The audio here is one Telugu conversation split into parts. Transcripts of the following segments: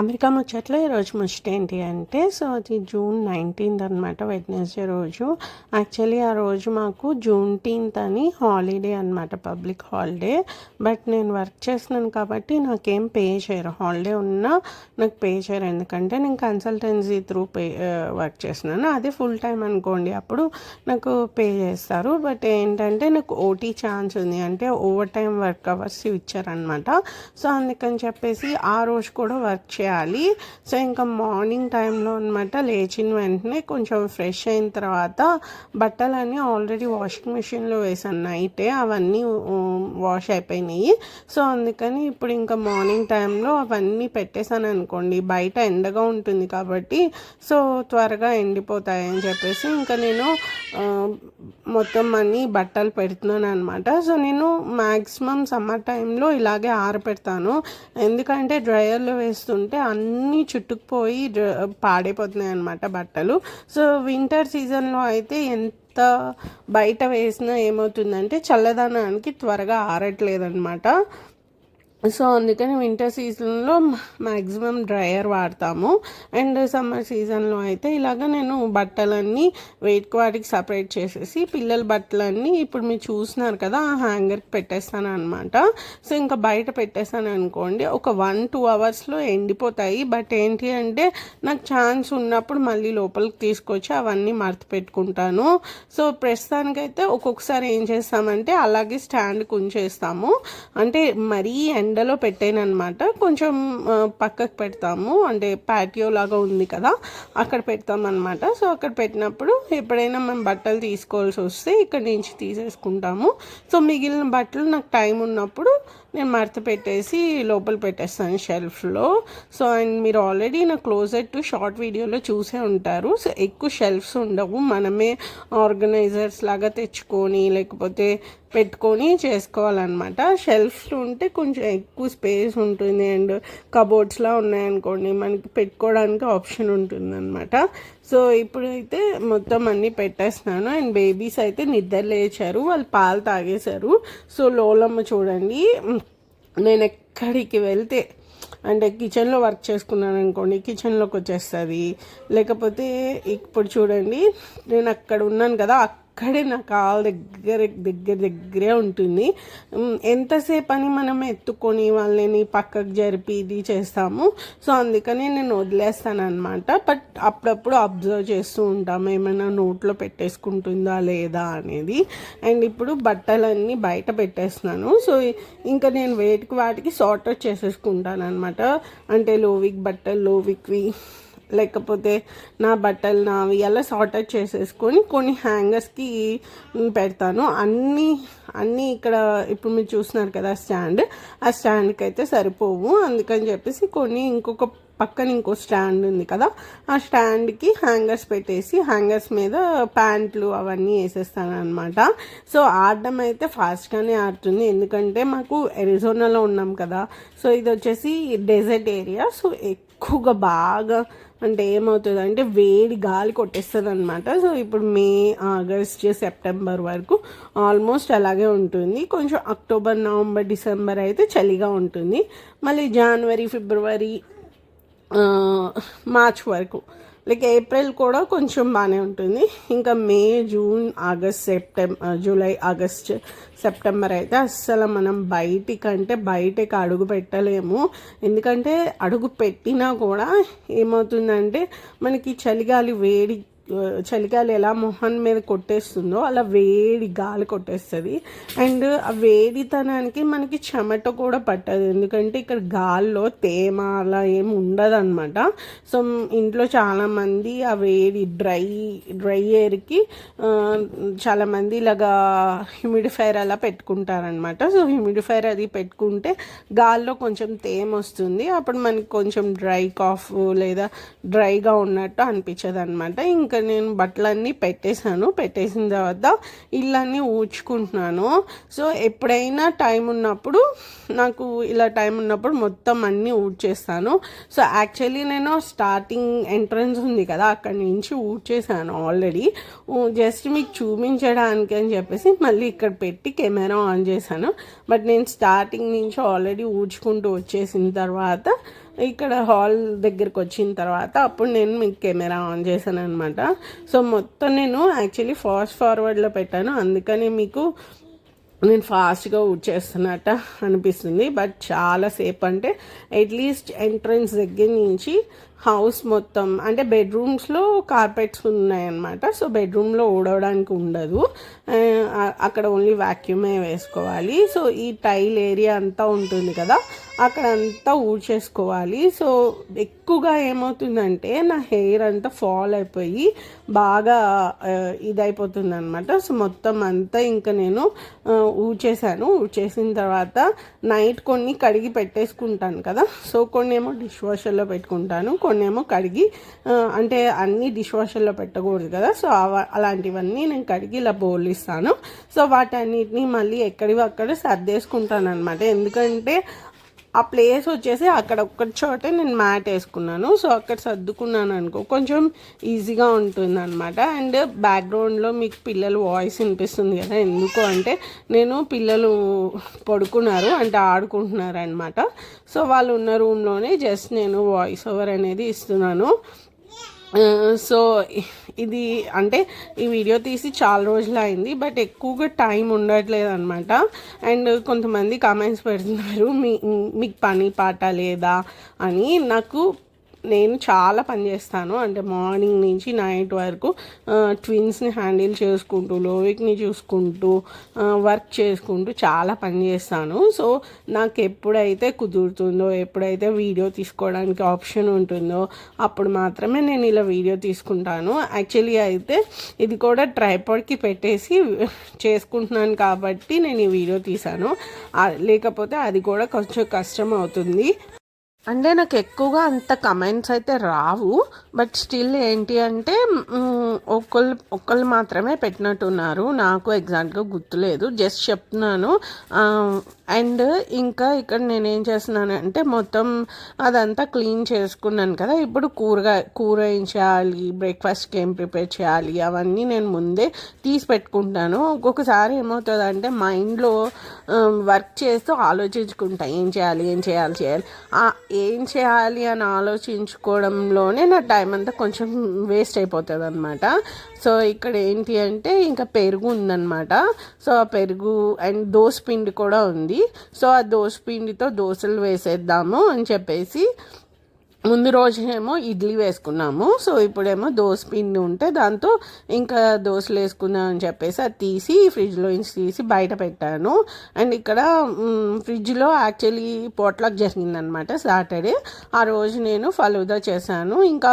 అమెరికా ముచ్చట్లో ఈరోజు ముచ్చట ఏంటి అంటే సో అది జూన్ నైన్టీన్త్ అనమాట వెడ్నెస్డే రోజు. యాక్చువల్లీ ఆ రోజు మాకు జూన్టీన్త్ అని హాలిడే అనమాట పబ్లిక్ హాలిడే. బట్ నేను వర్క్ చేస్తున్నాను కాబట్టి నాకేం పే చేయరు. హాలిడే ఉన్నా నాకు పే చేయరు. ఎందుకంటే నేను కన్సల్టెన్సీ త్రూ పే వర్క్ చేస్తున్నాను. అదే ఫుల్ టైం అనుకోండి అప్పుడు నాకు పే చేస్తారు. బట్ ఏంటంటే నాకు ఓటీ ఛాన్స్ ఉంది. అంటే ఓవర్ టైం వర్క్ అవర్స్ ఇచ్చారనమాట సో అందుకని చెప్పేసి ఆ రోజు కూడా వర్క్ చేయాలి. సో ఇంకా మార్నింగ్ టైంలో అనమాట లేచిన వెంటనే కొంచెం ఫ్రెష్ అయిన తర్వాత బట్టలన్నీ ఆల్రెడీ వాషింగ్ మిషన్లో వేసాను నైటే. అవన్నీ వాష్ అయిపోయినాయి. సో అందుకని ఇప్పుడు ఇంకా మార్నింగ్ టైంలో అవన్నీ పెట్టేశాను అనుకోండి. బయట ఎండగా ఉంటుంది కాబట్టి సో త్వరగా ఎండిపోతాయి అని చెప్పేసి ఇంకా నేను మొత్తం అన్ని బట్టలు పెడుతున్నాను అనమాట సో నేను మ్యాక్సిమం సమ్మర్ టైంలో ఇలాగే ఆరపెడతాను. ఎందుకంటే డ్రయర్లో వేస్తుంటే అన్నీ చుట్టుకుపోయి పాడైపోతున్నాయి అనమాట బట్టలు. సో వింటర్ సీజన్లో అయితే ఎంత బయట వేసినా ఏమవుతుందంటే చల్లదనానికి త్వరగా ఆరట్లేదు అనమాట సో అందుకని వింటర్ సీజన్లో మ్యాక్సిమం డ్రయర్ వాడతాము. అండ్ సమ్మర్ సీజన్లో అయితే ఇలాగ నేను బట్టలన్నీ వెయిట్ వాటికి సపరేట్ చేసేసి పిల్లల బట్టలన్నీ ఇప్పుడు మీరు చూస్తున్నారు కదా ఆ హ్యాంగర్కి పెట్టేస్తాను అనమాట సో ఇంకా బయట పెట్టేస్తాను అనుకోండి ఒక వన్ టూ అవర్స్లో ఎండిపోతాయి. బట్ ఏంటి అంటే నాకు ఛాన్స్ ఉన్నప్పుడు మళ్ళీ లోపలికి తీసుకొచ్చి అవన్నీ మర్తి పెట్టుకుంటాను. సో ప్రస్తుతానికైతే ఒక్కొక్కసారి ఏం చేస్తామంటే అలాగే స్టాండ్కి ఉంచేస్తాము. అంటే మరీ ఎండ ఎండలో పెట్టాను అనమాట కొంచెం పక్కకు పెడతాము. అంటే ప్యాటియో లాగా ఉంది కదా అక్కడ పెడతామన్నమాట. సో అక్కడ పెట్టినప్పుడు ఎప్పుడైనా మేము బట్టలు తీసుకోవాల్సి వస్తే ఇక్కడ నుంచి తీసేసుకుంటాము. సో మిగిలిన బట్టలు నాకు టైం ఉన్నప్పుడు నేను మడత పెట్టేసి లోపల పెట్టేస్తాను షెల్ఫ్లో. సో అండ్ మీరు ఆల్రెడీ నా క్లోజెట్ టు షార్ట్ వీడియోలో చూసే ఉంటారు. సో ఎక్కువ షెల్ఫ్స్ ఉండవు. మనమే ఆర్గనైజర్స్ లాగా తెచ్చుకొని లేకపోతే పెట్టుకొని చేసుకోవాలన్నమాట. షెల్ఫ్స్ ఉంటే కొంచెం ఎక్కువ స్పేస్ ఉంటుంది. అండ్ కబోర్డ్స్లా ఉన్నాయనుకోండి మనకి పెట్టుకోవడానికి ఆప్షన్ ఉంటుంది అనమాట సో ఇప్పుడైతే మొత్తం అన్నీ పెట్టేస్తున్నాను. అండ్ బేబీస్ అయితే నిద్ర లేచారు. వాళ్ళు పాలు తాగేశారు. సో లోలమ్మ చూడండి. నేను ఎక్కడికి వెళ్తే అంటే కిచెన్లో వర్క్ చేసుకున్నాను అనుకోండి కిచెన్లోకి వచ్చేస్తుంది. లేకపోతే ఇప్పుడు చూడండి నేను అక్కడ ఉన్నాను కదా అక్కడే నా కాలు దగ్గర దగ్గర దగ్గరే ఉంటుంది. ఎంతసేపు అని మనం ఎత్తుకొని వాళ్ళని పక్కకు జరిపి ఇది చేస్తాము. సో అందుకని నేను వదిలేస్తాను అనమాట బట్ అప్పుడప్పుడు అబ్జర్వ్ చేస్తూ ఉంటాము ఏమైనా నోట్లో పెట్టేసుకుంటుందా లేదా అనేది. అండ్ ఇప్పుడు బట్టలన్నీ బయట పెట్టేస్తున్నాను. సో ఇంకా నేను వేటికి వాటికి సార్ట్ అవుట్ చేసేసుకుంటాను అనమాట అంటే లోవిక్ బట్టలు లోవిక్వి లేకపోతే నా బట్టలు నావి అలా సార్ట్ అవుట్ చేసేసుకొని కొన్ని హ్యాంగర్స్కి పెడతాను. అన్నీ అన్నీ ఇక్కడ ఇప్పుడు మీరు చూస్తున్నారు కదా స్టాండ్ ఆ స్టాండ్కి అయితే సరిపోవు. అందుకని చెప్పేసి కొన్ని ఇంకొక పక్కన ఇంకో స్టాండ్ ఉంది కదా. ఆ స్టాండ్కి హ్యాంగర్స్ పెట్టేసి హ్యాంగర్స్ మీద ప్యాంట్లు అవన్నీ వేసేస్తాను అనమాట సో ఆడడం అయితే ఫాస్ట్గానే ఆడుతుంది. ఎందుకంటే మాకు ఎరిజోనాలో ఉన్నాం కదా. సో ఇది వచ్చేసి డెజర్ట్ ఏరియా సో ఎక్కువగా బాగా అంటే ఏమవుతుంది అంటే వేడి గాలి కొట్టేస్తుంది అనమాట సో ఇప్పుడు మే ఆగస్ట్ సెప్టెంబర్ వరకు ఆల్మోస్ట్ అలాగే ఉంటుంది. కొంచెం అక్టోబర్ నవంబర్ డిసెంబర్ అయితే చలిగా ఉంటుంది. మళ్ళీ జనవరి ఫిబ్రవరి మార్చ్ వరకు లైక్ ఏప్రిల్ కూడా కొంచెం బాగానే ఉంటుంది. ఇంకా May June August September July August September అయితే అస్సలు మనం బయటికంటే బయటకి అడుగు పెట్టలేము. ఎందుకంటే అడుగు పెట్టినా కూడా ఏమవుతుందంటే మనకి చలిగాలి వేడి చలికాయలు ఎలా మొహన్ మీద కొట్టేస్తుందో అలా వేడి గాలి కొట్టేస్తుంది. అండ్ ఆ వేడితనానికి మనకి చెమట కూడా పట్టదు. ఎందుకంటే ఇక్కడ గాల్లో తేమ అలా ఏమి ఉండదు అనమాట సో ఇంట్లో చాలామంది ఆ వేడి డ్రై డ్రై ఎయిర్కి చాలామంది ఇలాగా హ్యూమిడిఫైర్ అలా పెట్టుకుంటారనమాట సో హ్యూమిడిఫైర్ అది పెట్టుకుంటే గాల్లో కొంచెం తేమ వస్తుంది. అప్పుడు మనకి కొంచెం డ్రై కాఫ్ లేదా డ్రైగా ఉన్నట్టు అనిపించదు అనమాట ఇంకా ఇంకా నేను బట్టలన్నీ పెట్టేశాను. పెట్టేసిన తర్వాత ఇళ్ళన్నీ ఊడ్చుకుంటున్నాను. సో ఎప్పుడైనా టైం ఉన్నప్పుడు నాకు ఇలా టైం ఉన్నప్పుడు మొత్తం అన్నీ ఊడ్చేస్తాను. సో యాక్చువల్లీ నేను స్టార్టింగ్ ఎంట్రన్స్ ఉంది కదా అక్కడి నుంచి ఊడ్చేసాను ఆల్రెడీ. జస్ట్ మీకు చూపించడానికి అని చెప్పేసి మళ్ళీ ఇక్కడ పెట్టి కెమెరా ఆన్ చేశాను. బట్ నేను స్టార్టింగ్ నుంచి ఆల్రెడీ ఊడ్చుకుంటూ వచ్చేసిన తర్వాత ఇక్కడ హాల్ దగ్గరికి వచ్చిన తర్వాత అప్పుడు నేను మీకు కెమెరా ఆన్ చేశాను అనమాట సో మొత్తం నేను యాక్చువల్లీ ఫాస్ట్ ఫార్వర్డ్లో పెట్టాను. అందుకని మీకు నేను ఫాస్ట్గా చేస్తున్నట్ట అనిపిస్తుంది. బట్ చాలాసేపు అంటే అట్లీస్ట్ ఎంట్రన్స్ దగ్గర నుంచి హౌస్ మొత్తం అంటే బెడ్రూమ్స్లో కార్పెట్స్ ఉన్నాయన్నమాట. సో బెడ్రూమ్లో ఊడవడానికి ఉండదు. అక్కడ ఓన్లీ వాక్యూమే వేసుకోవాలి. సో ఈ టైల్ ఏరియా అంతా ఉంటుంది కదా అక్కడ అంతా ఊడ్చేసుకోవాలి. సో ఎక్కువగా ఏమవుతుందంటే నా హెయిర్ అంతా ఫాల్ అయిపోయి బాగా ఇదైపోతుంది అనమాట సో మొత్తం అంతా ఇంకా నేను ఊడ్చేసాను ఊడ్చేసిన తర్వాత నైట్ కొన్ని కడిగి పెట్టేసుకుంటాను కదా. సో కొన్ని ఏమో డిష్ వాషర్లో పెట్టుకుంటాను కొన్ని ఏమో కడిగి అంటే అన్నీ డిష్ వాషర్లో పెట్టకూడదు కదా. సో అలాంటివన్నీ నేను కడిగి ఇలా బోలిస్తాను సో వాటన్నిటిని మళ్ళీ ఎక్కడివి అక్కడ సర్దేసుకుంటాను అనమాట ఎందుకంటే ఆ ప్లేస్ వచ్చేసి అక్కడ ఒక్క చోటే నేను మ్యాట్ వేసుకున్నాను. సో అక్కడ సర్దుకున్నాను అనుకో కొంచెం ఈజీగా ఉంటుంది అనమాట అండ్ బ్యాక్గ్రౌండ్లో మీకు పిల్లలు వాయిస్ వినిపిస్తుంది కదా ఎందుకు అంటే నేను పిల్లలు పడుకున్నారు అంటే ఆడుకుంటున్నారు అనమాట సో వాళ్ళు ఉన్న రూమ్లోనే జస్ట్ నేను వాయిస్ ఓవర్ అనేది ఇస్తున్నాను. సో ఇది అంటే ఈ వీడియో తీసి చాలా రోజులు అయింది బట్ ఎక్కువగా టైం ఉండట్లేదు అనమాట అండ్ కొంతమంది కామెంట్స్ పెడుతున్నారు మీ మీకు పని పాట లేదా అని. నాకు నేను చాలా పని చేస్తాను. అంటే మార్నింగ్ నుంచి నైట్ వరకు ట్విన్స్ని హ్యాండిల్ చేసుకుంటూ లోవిక్ని చూసుకుంటూ వర్క్ చేసుకుంటూ చాలా పని చేస్తాను. సో నాకు ఎప్పుడైతే కుదురుతుందో ఎప్పుడైతే వీడియో తీసుకోవడానికి ఆప్షన్ ఉంటుందో అప్పుడు మాత్రమే నేను ఇలా వీడియో తీసుకుంటాను. యాక్చువల్లీ అయితే ఇది కూడా ట్రైపాడ్కి పెట్టేసి చేసుకుంటున్నాను కాబట్టి నేను ఈ వీడియో తీశాను. లేకపోతే అది కూడా కొంచెం కష్టం అవుతుంది. అంటే నాకు ఎక్కువగా అంత కమెంట్స్ అయితే రావు. బట్ స్టిల్ ఏంటి అంటే ఒకళ్ళు ఒకళ్ళు మాత్రమే పెట్టినట్టున్నారు. నాకు ఎగ్జాక్ట్గా గుర్తులేదు. జస్ట్ చెప్తున్నాను. అండ్ ఇంకా ఇక్కడ నేనేం చేస్తున్నాను అంటే మొత్తం అదంతా క్లీన్ చేసుకున్నాను కదా. ఇప్పుడు కూరగాయ కూర ఏం చేయాలి? బ్రేక్ఫాస్ట్కి ఏం ప్రిపేర్ చేయాలి? అవన్నీ నేను ముందే తీసి పెట్టుకుంటాను. ఒక్కొక్కసారి ఏమవుతుంది అంటే మైండ్లో వర్క్ చేస్తూ ఆలోచించుకుంటా. ఏం చేయాలి? ఏం చేయాలి? చేయాలి. ఏం చేయాలి అని ఆలోచించుకోవడంలోనే నా టైం అంతా కొంచెం వేస్ట్ అయిపోతుంది అనమాట సో ఇక్కడ ఏంటి అంటే ఇంకా పెరుగు ఉందన్నమాట. సో ఆ పెరుగు అండ్ దోస పిండి కూడా ఉంది. సో ఆ దోస పిండితో దోశలు వేసేద్దాము అని చెప్పేసి ముందు రోజేమో ఇడ్లీ వేసుకున్నాము. సో ఇప్పుడేమో దోశ పిండి ఉంటే దాంతో ఇంకా దోశలు వేసుకుందాం అని చెప్పేసి అది తీసి ఫ్రిడ్జ్లో నుంచి తీసి బయట పెట్టాను. అండ్ ఇక్కడ ఫ్రిడ్జ్లో యాక్చువల్లీ పోట్లాక్ జరిగిందనమాట సాటర్డే. ఆ రోజు నేను ఫలూదా చేశాను. ఇంకా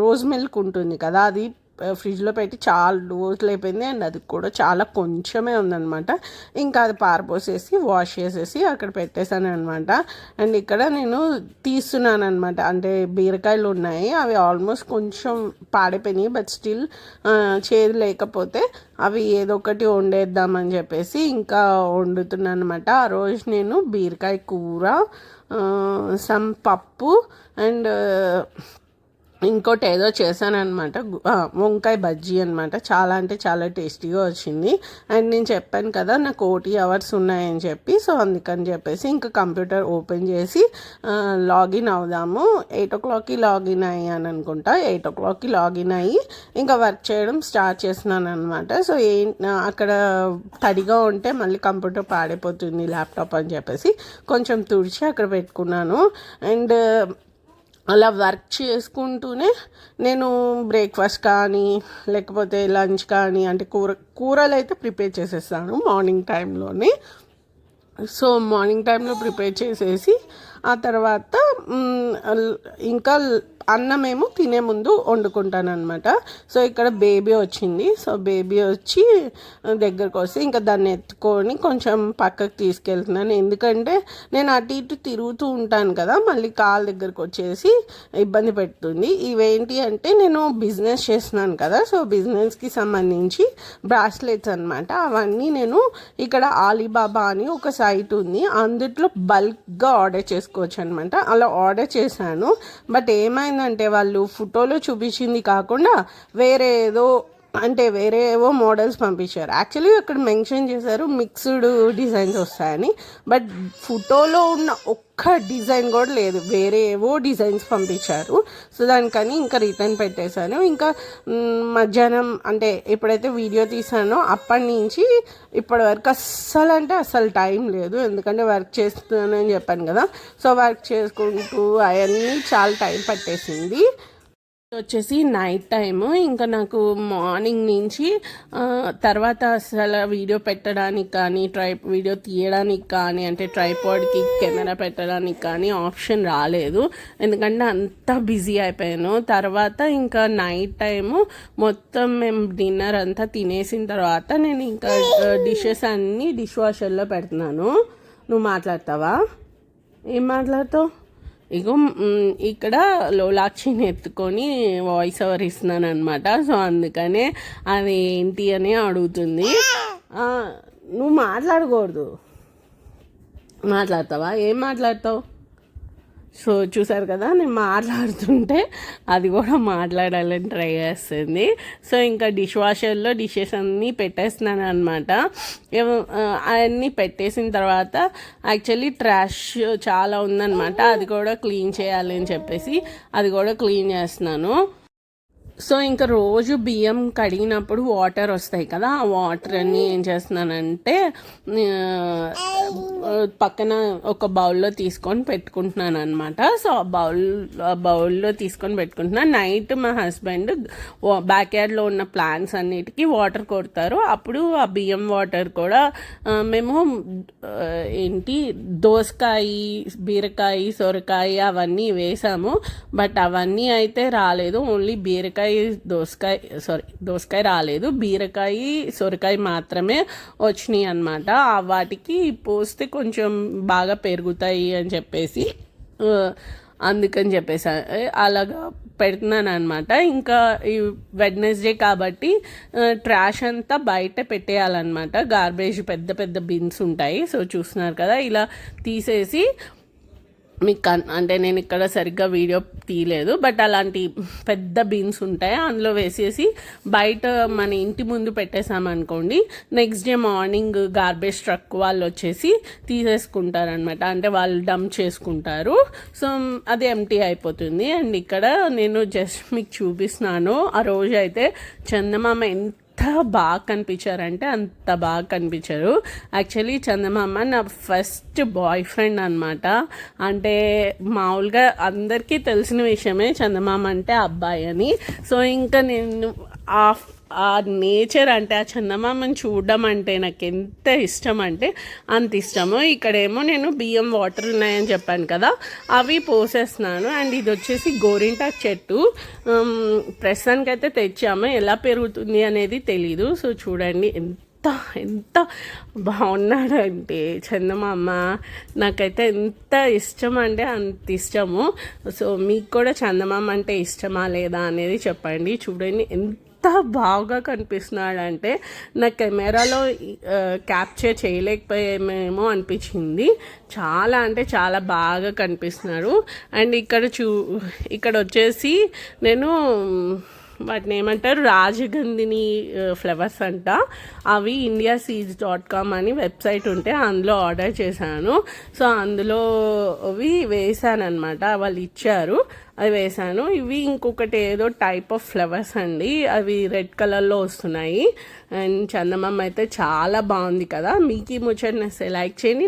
రోజ్ మిల్క్ ఉంటుంది కదా అది ఫ్రిడ్జ్లో పెట్టి చాలా రోజులు అయిపోయింది అండ్ అది కూడా చాలా కొంచెమే ఉందనమాట ఇంకా అది పారపోసేసి వాష్ చేసేసి అక్కడ పెట్టేశాను అనమాట అండ్ ఇక్కడ నేను తీస్తున్నాను అనమాట అంటే బీరకాయలు ఉన్నాయి అవి ఆల్మోస్ట్ కొంచెం పాడైపోయినాయి బట్ స్టిల్ చేదు లేకపోతే అవి ఏదో ఒకటి వండేద్దామని చెప్పేసి ఇంకా వండుతున్నాను అనమాట ఆ రోజు నేను బీరకాయ కూర సమ్ పప్పు అండ్ ఇంకోటి ఏదో చేశానమాట వంకాయ బజ్జీ అనమాట చాలా అంటే చాలా టేస్టీగా వచ్చింది. అండ్ నేను చెప్పాను కదా నాకు ఓటీ అవర్స్ ఉన్నాయని చెప్పి సో అందుకని చెప్పేసి ఇంకా కంప్యూటర్ ఓపెన్ చేసి లాగిన్ అవుదాము. ఎయిట్ ఓ క్లాక్కి లాగిన్ అయ్యాను అనుకుంటా. ఎయిట్ ఓ క్లాక్కి లాగిన్ అయ్యి ఇంకా వర్క్ చేయడం స్టార్ట్ చేస్తున్నాను అనమాట సో ఏ అక్కడ తడిగా ఉంటే మళ్ళీ కంప్యూటర్ పాడైపోతుంది ల్యాప్టాప్ అని చెప్పేసి కొంచెం తుడిచి అక్కడ పెట్టుకున్నాను. అండ్ అలా వర్క్ చేసుకుంటూనే నేను బ్రేక్ఫాస్ట్ కానీ లేకపోతే లంచ్ కానీ అంటే కూర కూరలు అయితే ప్రిపేర్ చేసేస్తాను మార్నింగ్ టైంలోనే. సో మార్నింగ్ టైంలో ప్రిపేర్ చేసేసి ఆ తర్వాత ఇంకా అన్నమేమో తినే ముందు వండుకుంటాను అనమాట సో ఇక్కడ బేబీ వచ్చింది. సో బేబీ వచ్చి దగ్గరకు వస్తే ఇంకా దాన్ని ఎత్తుకొని కొంచెం పక్కకు తీసుకెళ్తున్నాను. ఎందుకంటే నేను అటు ఇటు తిరుగుతూ ఉంటాను కదా మళ్ళీ కాలు దగ్గరకు వచ్చేసి ఇబ్బంది పెడుతుంది. ఇవేంటి అంటే నేను బిజినెస్ చేస్తున్నాను కదా సో బిజినెస్కి సంబంధించి బ్రాస్లెట్స్ అనమాట అవన్నీ నేను ఇక్కడ ఆలీబాబా అని ఒక సైట్ ఉంది. అందుట్లో బల్క్గా ఆర్డర్ చేసుకోవచ్చు అనమాట అలా ఆర్డర్ చేశాను. బట్ ఏమైంది ఏమైందంటే వాళ్ళు ఫోటోలో చూపించింది కాకుండా వేరే ఏదో అంటే వేరే ఏవో మోడల్స్ పంపించారు. యాక్చువల్లీ అక్కడ మెన్షన్ చేశారు మిక్స్డ్ డిజైన్స్ వస్తాయని. బట్ ఫోటోలో ఉన్న ఒక్క డిజైన్ కూడా లేదు. వేరే ఏవో డిజైన్స్ పంపించారు. సో దానికని ఇంకా రిటర్న్ పెట్టేశాను. ఇంకా మధ్యాహ్నం అంటే ఎప్పుడైతే వీడియో తీసానో అప్పటి నుంచి ఇప్పటి వరకు అస్సలు అంటే అస్సలు టైం లేదు. ఎందుకంటే వర్క్ చేస్తున్నానని చెప్పాను కదా. సో వర్క్ చేసుకుంటూ అవన్నీ చాలా టైం పట్టేసింది. వచ్చేసి నైట్ టైము. ఇంకా నాకు మార్నింగ్ నుంచి తర్వాత అసలు వీడియో పెట్టడానికి కానీ ట్రై వీడియో తీయడానికి కానీ అంటే ట్రైపాడ్కి కెమెరా పెట్టడానికి కానీ ఆప్షన్ రాలేదు. ఎందుకంటే అంత బిజీ అయిపోయాను. తర్వాత ఇంకా నైట్ టైము మొత్తం మేము డిన్నర్ అంతా తినేసిన తర్వాత నేను ఇంకా డిషెస్ అన్నీ డిష్ వాషర్లో పెడుతున్నాను. నువ్వు మాట్లాడతావా? ఏం మాట్లాడతావు? ఇగో ఇక్కడ లోలాక్షిని ఎత్తుకొని వాయిస్ ఓవర్ ఇస్తున్నాను అనమాట సో అందుకనే అది ఏంటి అని అడుగుతుంది. నువ్వు మాట్లాడకూడదు. మాట్లాడతావా? ఏం మాట్లాడతావు? సో చూసారు కదా నేను మాట్లాడుతుంటే అది కూడా మాట్లాడాలని ట్రై చేస్తుంది. సో ఇంకా డిష్ వాషర్లో డిషెస్ అన్నీ పెట్టేస్తున్నాను అనమాట అవన్నీ పెట్టేసిన తర్వాత యాక్చువల్లీ ట్రాష్ చాలా ఉందన్నమాట. అది కూడా క్లీన్ చేయాలి అని చెప్పేసి అది కూడా క్లీన్ చేస్తున్నాను. సో ఇంకా రోజు బియ్యం కడిగినప్పుడు వాటర్ వస్తాయి కదా ఆ వాటర్ అన్ని ఏం చేస్తున్నానంటే పక్కన ఒక బౌల్లో తీసుకొని పెట్టుకుంటున్నాను అనమాట సో ఆ బౌల్ ఆ బౌల్లో తీసుకొని పెట్టుకుంటున్నాను నైట్ మా హస్బెండ్ బ్యాక్ యార్డ్లో ఉన్న ప్లాంట్స్ అన్నిటికీ వాటర్ కొడతారు. అప్పుడు ఆ బియ్యం వాటర్ కూడా మేము ఏంటి దోసకాయ బీరకాయ సొరకాయ అవన్నీ వేసాము. బట్ అవన్నీ అయితే రాలేదు. ఓన్లీ బీరకాయ దోసకాయ సారీ దోసకాయ రాలేదు. బీరకాయ సొరకాయ మాత్రమే వచ్చినాయి అనమాట వాటికి పోస్తే కొంచెం బాగా పెరుగుతాయి అని చెప్పేసి అందుకని చెప్పేసి అలాగా పెడుతున్నాను అనమాట ఇంకా ఈ వెడ్నెస్డే కాబట్టి ట్రాష్ అంతా బయట పెట్టేయాలన్నమాట. గార్బేజ్ పెద్ద పెద్ద బిన్స్ ఉంటాయి. సో చూస్తున్నారు కదా ఇలా తీసేసి మీకు అంటే నేను ఇక్కడ సరిగ్గా వీడియో తీయలేదు బట్ అలాంటి పెద్ద బీన్స్ ఉంటాయి అందులో వేసేసి బయట మన ఇంటి ముందు పెట్టేసామనుకోండి next day morning garbage truck వాళ్ళు వచ్చేసి తీసేసుకుంటారనమాట అంటే వాళ్ళు డంప్ చేసుకుంటారు. సో అది ఎంటీ అయిపోతుంది. అండ్ ఇక్కడ నేను జస్ట్ మీకు చూపిస్తున్నాను. ఆ రోజు అయితే చందమామ ఎంత ఎంత బాగా కనిపించారంటే అంత బాగా కనిపించారు. యాక్చువల్లీ చందమామ నా ఫస్ట్ బాయ్ ఫ్రెండ్ అనమాట అంటే మామూలుగా అందరికీ తెలిసిన విషయమే చందమామ అంటే అబ్బాయి అని. సో ఇంకా నేను ఆ ఆ నేచర్ అంటే ఆ చందమామని చూడడం అంటే నాకు ఎంత ఇష్టం అంటే అంత ఇష్టము. ఇక్కడేమో నేను బియ్యం వాటర్ ఉన్నాయని చెప్పాను కదా అవి పోసేస్తున్నాను. అండ్ ఇది వచ్చేసి గోరింటాకు చెట్టు. ప్రస్తుతానికి అయితే తెచ్చాము. ఎలా పెరుగుతుంది అనేది తెలీదు. సో చూడండి ఎంత ఎంత బాగున్నాడంటే చందమామ. నాకైతే ఎంత ఇష్టం అంటే అంత ఇష్టము. సో మీకు కూడా చందమామ అంటే ఇష్టమా లేదా అనేది చెప్పండి. చూడండి ఎంత బాగా కనిపిస్తున్నాడంటే నా కెమెరాలో క్యాప్చర్ చేయలేకపోయేమేమో అనిపించింది. చాలా అంటే చాలా బాగా కనిపిస్తున్నాడు. అండ్ ఇక్కడ చూ ఇక్కడ వచ్చేసి నేను వాటిని ఏమంటారు? రాజగంధిని ఫ్లవర్స్ అంట. అవి ఇండియా సీడ్స్ డాట్ కామ్ అని వెబ్సైట్ ఉంటే అందులో ఆర్డర్ చేశాను. సో అందులో అవి వేసాను వాళ్ళు ఇచ్చారు. అవి వేసాను ఇవి ఇంకొకటి ఏదో టైప్ ఆఫ్ ఫ్లవర్స్ అండి. అవి రెడ్ కలర్లో వస్తున్నాయి. అండ్ చందమామ అయితే చాలా బాగుంది కదా. మీకు ఈ నెస్ లైక్ చేయండి.